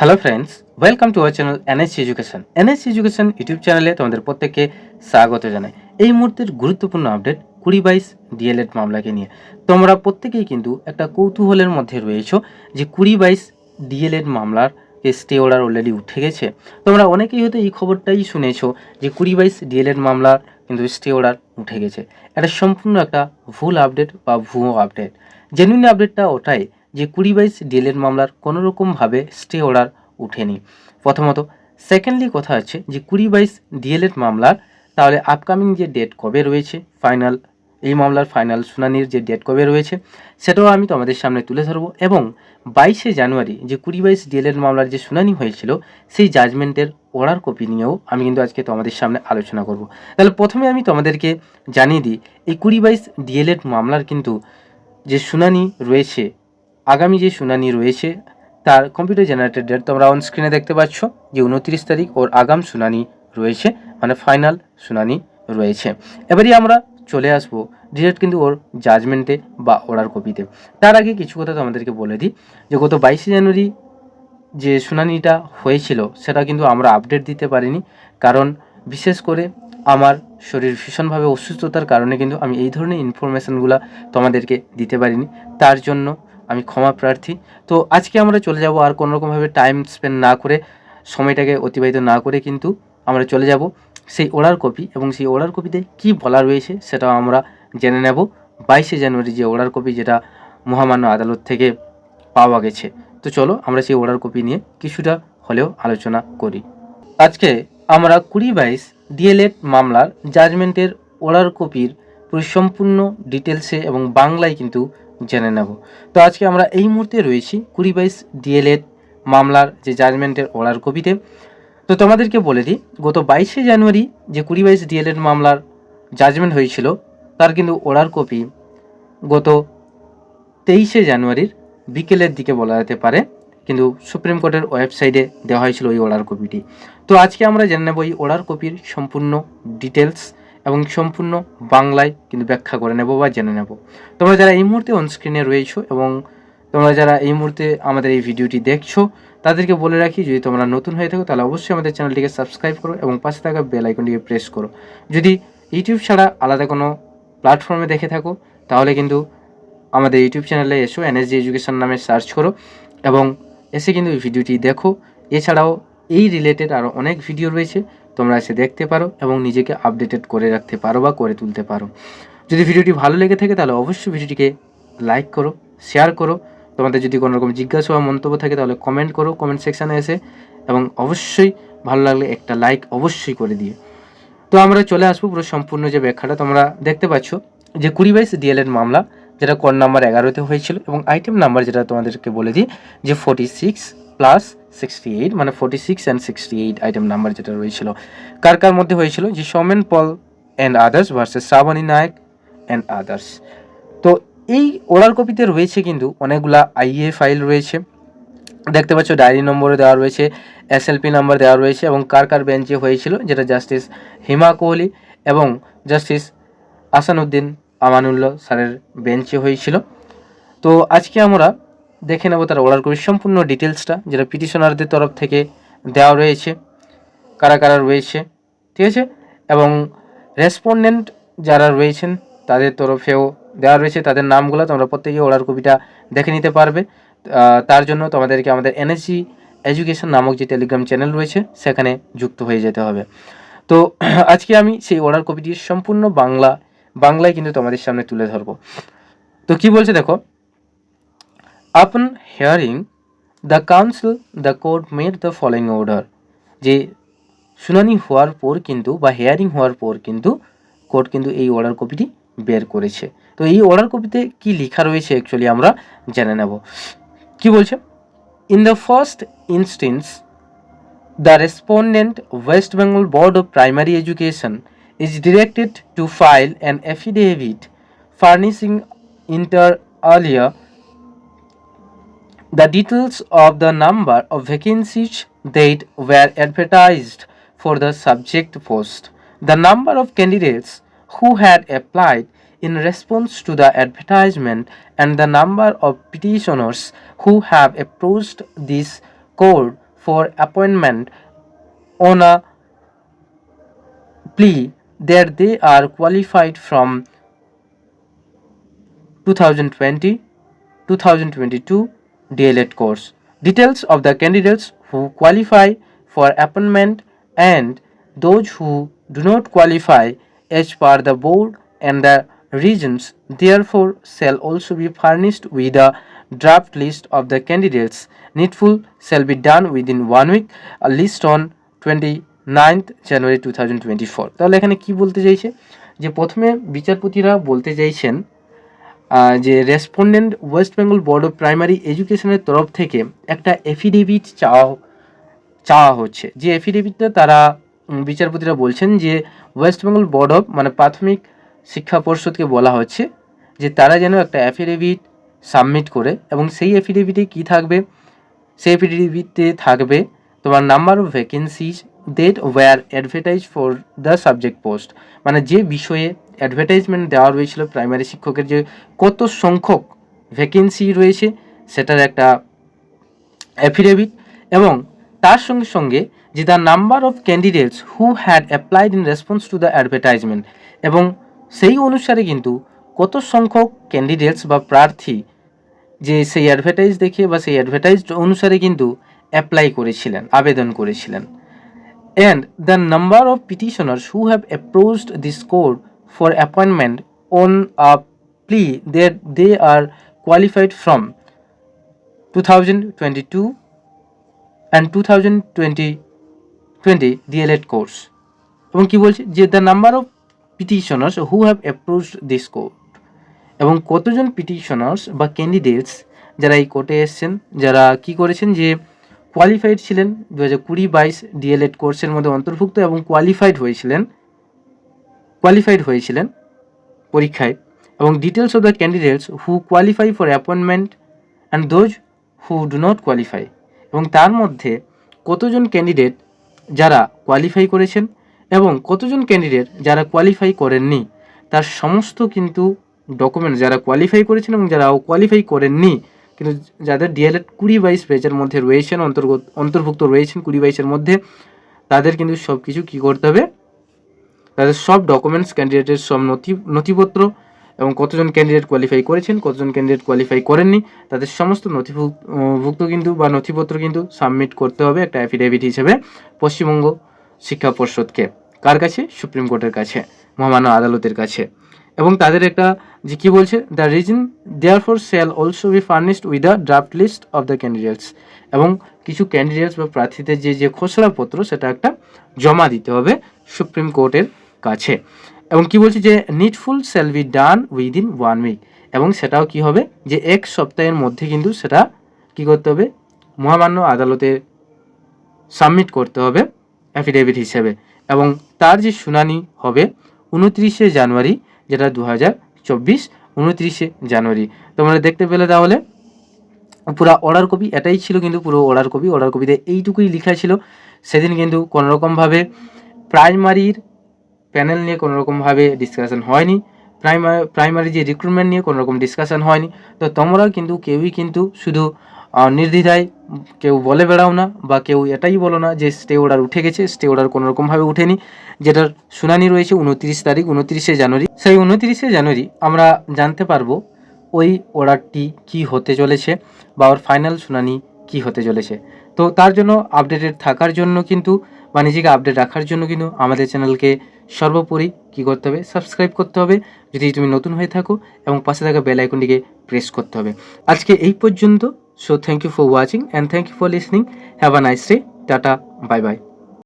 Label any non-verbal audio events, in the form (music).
Hello friends welcome to our channel NSC education NSC education YouTube চ্যানেলে তোমাদের প্রত্যেককে স্বাগত জানাই। এই মুহূর্তের গুরুত্বপূর্ণ আপডেট কুড়ি বাইশ ডিএলএড মামলাকে নিয়ে। তোমরা প্রত্যেকেই কিন্তু একটা কৌতূহলের মধ্যে রয়েছো যে কুড়ি বাইশ ডিএলএড মামলার স্টে অর্ডার অলরেডি উঠে গেছে। তোমরা অনেকেই হয়তো এই খবরটাই শুনেছো যে কুড়ি বাইশ ডিএলএড মামলার কিন্তু স্টে অর্ডার উঠে গেছে। এটা সম্পূর্ণ একটা ভুল আপডেট বা ভুয়ো আপডেট জেনুইন আপডেটটা ওটাই যে কুড়ি বাইশ ডিএলএড মামলার কোনো রকমভাবে স্টে অর্ডার উঠেনি প্রথমত সেকেন্ডলি কথা হচ্ছে যে কুড়ি বাইশ ডিএলএড মামলার তাহলে আপকামিং যে ডেট কবে রয়েছে ফাইনাল এই মামলার ফাইনাল শুনানির যে ডেট কবে রয়েছে, সেটাও আমি তোমাদের সামনে তুলে ধরবো এবং বাইশে জানুয়ারি যে কুড়ি বাইশ ডিএলএড মামলার যে শুনানি হয়েছিল, সেই জাজমেন্টের অর্ডার কপি নিয়েও আমি কিন্তু আজকে তোমাদের সামনে আলোচনা করব। তাহলে প্রথমে আমি তোমাদেরকে জানিয়ে দিই, এই কুড়ি বাইশ ডিএলএড মামলার কিন্তু যে শুনানি রয়েছে আগামী যে শুনানি রয়েছে, তার কম্পিউটার জেনারেটেড ডেট তোমরা অন স্ক্রিনে দেখতে পাচ্ছ, যে উনত্রিশ তারিখ ওর আগাম শুনানি রয়েছে মানে ফাইনাল শুনানি রয়েছে। এবারে আমরা চলে আসব ডিরেক্ট কিন্তু ওর জাজমেন্টে বা অর্ডার কপিতে তার আগে কিছু কথা তোমাদেরকে বলে দিই, যে গত বাইশে জানুয়ারি যে শুনানিটা হয়েছিল, সেটা কিন্তু আমরা আপডেট দিতে পারিনি, কারণ বিশেষ করে আমার শরীর ভীষণভাবে অসুস্থতার কারণে কিন্তু আমি এই ধরনের ইনফরমেশানগুলো তোমাদেরকে দিতে পারিনি। তার জন্য আমি ক্ষমা প্রার্থী। তো আজকে আমরা চলে যাব আর কোনো রকমভাবে টাইম স্পেন্ড না করে, সময়টাকে অতিবাহিত না করে কিন্তু আমরা চলে যাব সেই অর্ডার কপি এবং সেই ওড়ার কপিতে কি বলা রয়েছে সেটাও আমরা জেনে নেব। বাইশে জানুয়ারি যে অর্ডার কপি যেটা মহামান্য আদালত থেকে পাওয়া গেছে। তো চলো আমরা সেই অর্ডার কপি নিয়ে কিছুটা হলেও আলোচনা করি। আজকে আমরা কুড়ি বাইশ ডিএলএড মামলার জাজমেন্টের অর্ডার কপির পুরো সম্পূর্ণ ডিটেলসে এবং বাংলায় কিন্তু জেনে নেব। তো আজকে আমরা এই মুহূর্তে রয়েছি কুড়ি বাইশ ডিএলএড মামলার যে জাজমেন্টের অর্ডার কপিতে তো তোমাদেরকে বলে দিই, গত বাইশে জানুয়ারি যে কুড়ি বাইশ ডিএলএড মামলার জাজমেন্ট হয়েছিল, তার কিন্তু অর্ডার কপি গত তেইশে জানুয়ারির বিকেলের দিকে বলা যেতে পারে, কিন্তু সুপ্রিম কোর্টের ওয়েবসাইটে দেওয়া হয়েছিল ওই অর্ডার কপিটি তো আজকে আমরা জেনে নেব এই অর্ডার কপির সম্পূর্ণ ডিটেলস এবং সম্পূর্ণ বাংলায় কিন্তু ব্যাখ্যা করে নেব বা জেনে নেব। তোমরা যারা এই মুহূর্তে অনস্ক্রিনে রয়েছো এবং তোমরা যারা এই মুহূর্তে আমাদের এই ভিডিওটি দেখছ, তাদেরকে বলে রাখি, যদি তোমরা নতুন হয়ে থাকো, তাহলে অবশ্যই আমাদের চ্যানেলটিকে সাবস্ক্রাইব করো এবং পাশে থাকা বেল আইকনটিকে প্রেস করো। যদি ইউটিউব ছাড়া আলাদা কোনো প্ল্যাটফর্মে দেখে থাকো, তাহলে কিন্তু আমাদের ইউটিউব চ্যানেলে এসো এনএসজি এডুকেশন নামে সার্চ করো এবং এসে কিন্তু এই ভিডিওটি দেখো। এছাড়াও এই রিলেটেড আরও অনেক ভিডিও রয়েছে তোমরা এসে দেখতে পারো এবং নিজেকে আপডেটেড করে রাখতে পারো বা করে তুলতে পারো। যদি ভিডিওটি ভালো লেগে থাকে তাহলে অবশ্যই ভিডিওটিকে লাইক করো শেয়ার করো। তোমাদের যদি কোনো রকম জিজ্ঞাসা বা মন্তব্য থাকে তাহলে কমেন্ট করো কমেন্ট সেকশানে এসে এবং অবশ্যই ভালো লাগলে একটা লাইক অবশ্যই করে দিয়ে তো আমরা চলে আসব পুরো সম্পূর্ণ যে ব্যাখ্যাটা। তোমরা দেখতে পাচ্ছ যে কুড়ি বাইশ ডিএলএড মামলা, যেটা কোড নাম্বার এগারোতে হয়েছিল এবং আইটেম নাম্বার যেটা তোমাদেরকে বলে দিই যে forty six plus sixty eight মানে forty six and sixty eight item number যেটা রয়েছিল। কার কার মধ্যে হয়েছিল? যে Soumen, Paul and others versus Srabani Nayak and others তো এই অর্ডার কপিতে রয়েছে কিন্তু অনেকগুলা আইএ ফাইল রয়েছে। দেখতে পাচ্ছ ডায়েরি নম্বরে দেওয়া রয়েছে এসএলপি নাম্বার দেওয়া রয়েছে এবং কার কার বেঞ্চে হয়েছিল? যেটা জাস্টিস হিমা কোহলি এবং জাস্টিস আসানুদ্দিন আমানুল্লাহ স্যারের বেঞ্চে হয়েছিল। তো আজকে আমরা দেখে নেব তার অর্ডার কপির সম্পূর্ণ ডিটেলসটা যেটা পিটিশনারদের তরফ থেকে দেওয়া রয়েছে, কারা কারা রয়েছে, ঠিক আছে? এবং রেসপন্ডেন্ট যারা রয়েছেন, তাদের তরফেও দেওয়া রয়েছে, তাদের নামগুলো তোমরা প্রত্যেকে অর্ডার কপিটা দেখে নিতে পারবে। তার জন্য তোমাদেরকে আমাদের এনএসজি এডুকেশন নামক যে টেলিগ্রাম চ্যানেল রয়েছে, সেখানে যুক্ত হয়ে যেতে হবে। তো, (clears throat) আজকে আমি সেই অর্ডার কপিটি সম্পূর্ণ বাংলা, বাংলায় কিন্তু তোমাদের সামনে তুলে ধরবো। তো কি বলছে দেখো? Upon hearing the counsel the court made the following order যে শুনানি হওয়ার পর কিন্তু বা হেয়ারিং হওয়ার পর কিন্তু কোর্ট কিন্তু এই অর্ডার কপিটি বের করেছে। তো এই অর্ডার কপিতে কি লেখা রয়েছে অ্যাকচুয়ালি আমরা জেনে নেব। কি বলছে? In the first instance the respondent West Bengal board of primary education is directed to file an affidavit furnishing inter alia the details of the number of vacancies that were advertised for the subject post, the number of candidates who had applied in response to the advertisement, and the number of petitioners who have approached this court for appointment on a plea that they are qualified from 2020 2022 DLED course. Details of the candidates who qualify for appointment and those who do not qualify as per the board and the regions therefore shall also be furnished with a draft list of the candidates needful shall be done within one week a list on 29th January two thousand twenty four তাহলে এখানে কি বলতে চাইছে যে প্রথমে বিচারপতিরা বলতে চাইছেন যে respondent West Bengal board of primary এডুকেশনের তরফ থেকে একটা এফিডেভিট চাওয়া চাওয়া হচ্ছে। যে এফিডেভিটটা তারা বিচারপতিরা বলছেন যে ওয়েস্ট বেঙ্গল বোর্ড অফ মানে প্রাথমিক শিক্ষা পর্ষদকে বলা হচ্ছে যে তারা যেন একটা অ্যাফিডেভিট সাবমিট করে এবং সেই অ্যাফিডেভিটে কি থাকবে? সেই অ্যাফিডেভিটে থাকবে তোমার number of vacancies that were advertise for the subject post মানে যে বিষয়ে অ্যাডভার্টাইজমেন্ট দেওয়া রয়েছিল প্রাইমারি শিক্ষকের যে কত সংখ্যক ভ্যাকেন্সি রয়েছে, সেটার একটা অ্যাফিডেভিট এবং তার সঙ্গে সঙ্গে যে the number of candidates who had applied in response to the advertisement এবং সেই অনুসারে কিন্তু কত সংখ্যক ক্যান্ডিডেটস বা প্রার্থী যে সেই অ্যাডভার্টাইজ দেখে বা সেই অ্যাডভার্টাইজ অনুসারে কিন্তু অ্যাপ্লাই করেছিলেন, আবেদন করেছিলেন। And the number of petitioners who have approached this court for appointment on a plea that they are qualified from 2022 and 2020 20 DLED course. এবং কি বলছে? যে the number of petitioners who have approached this court এবং কতজন petitioners বা candidates যারা এই কোর্টে এসেছেন, যারা কি করেছেন? যে কোয়ালিফাইড ছিলেন দু হাজার কুড়ি বাইশ ডিএলএড কোর্সের মধ্যে অন্তর্ভুক্ত এবং কোয়ালিফাইড হয়েছিলেন। কোয়ালিফাইড হয়েছিলেন পরীক্ষায় এবং details of the candidates who qualify for appointment and those who do not qualify এবং তার মধ্যে কতজন ক্যান্ডিডেট যারা কোয়ালিফাই করেছেন এবং কতজন ক্যান্ডিডেট যারা কোয়ালিফাই করেননি, তার সমস্ত কিন্তু ডকুমেন্ট যারা কোয়ালিফাই করেছেন এবং যারা কোয়ালিফাই করেননি, কিন্তু যাদের ডিএলএড কুড়ি বাইশ পেজের মধ্যে রয়েছেন, অন্তর্গত অন্তর্ভুক্ত রয়েছেন কুড়ি বাইশের মধ্যে, তাদের কিন্তু সব কিছু কী করতে হবে? তাদের সব ডকুমেন্টস ক্যান্ডিডেটের সব নথি, নথিপত্র এবং কতজন ক্যান্ডিডেট কোয়ালিফাই করেছেন, কতজন ক্যান্ডিডেট কোয়ালিফাই করেননি, তাদের সমস্ত নথিভুক্ত কিন্তু বা নথিপত্র কিন্তু সাবমিট করতে হবে একটা অ্যাফিডেভিট হিসেবে পশ্চিমবঙ্গ শিক্ষা পর্ষদকে। কার কাছে? সুপ্রিম কোর্টের কাছে, মহামান্য আদালতের কাছে। এবং তাদের একটা যে কী বলছে? The reason there for cell also be furnished with the draft list of the candidates এবং কিছু ক্যান্ডিডেটস বা প্রার্থীদের যে যে খসড়াপত্র, সেটা একটা জমা দিতে হবে সুপ্রিম কোর্টের কাছে। এবং কি বলছে যে needful cell be done within one week এবং সেটাও কি হবে? যে, এক সপ্তাহের মধ্যে কিন্তু সেটা কি করতে হবে? মহামান্য আদালতে সাবমিট করতে হবে অ্যাফিডেভিট হিসেবে। এবং তার যে শুনানি হবে উনত্রিশে জানুয়ারি, যেটা দু হাজার চব্বিশ, উনত্রিশে জানুয়ারি। তোমরা দেখতে পেলে তাহলে, পুরো অর্ডার কপি এটাই ছিল কিন্তু পুরো অর্ডার কপি অর্ডার কপিতে এইটুকুই লেখা ছিল। সেদিন কিন্তু কোনোরকমভাবে প্রাইমারির প্যানেল নিয়ে কোনো কোনোরকমভাবে ডিসকাশন হয়নি। প্রাইমারি প্রাইমারি যে রিক্রুটমেন্ট নিয়ে কোনো রকম ডিসকাশন হয়নি। তো তোমরা কিন্তু, কেউই কিন্তু শুধু নির্দ্বিধায় কেউ বলে বেড়াও না বা কেউ এটাই বলো না যে স্টে অর্ডার উঠে গেছে স্টে অর্ডার কোনো রকমভাবে উঠেনি। যেটার শুনানি রয়েছে উনত্রিশ তারিখ, উনত্রিশে জানুয়ারি। সেই উনত্রিশে জানুয়ারি আমরা জানতে পারব ওই অর্ডারটি কি হতে চলেছে বা ওর ফাইনাল শুনানি কি হতে চলেছে। তো তার জন্য আপডেটেড থাকার জন্য কিন্তু বা নিজেকে আপডেট রাখার জন্য কিন্তু আমাদের চ্যানেলকে সর্বোপরি কি করতে হবে? সাবস্ক্রাইব করতে হবে। যদি তুমি নতুন হয়ে থাকো এবং পাশে থাকা বেল আইকনটিকে প্রেস করতে হবে। আজকে এই পর্যন্ত। So thank you for watching and thank you for listening have a nice day tata bye bye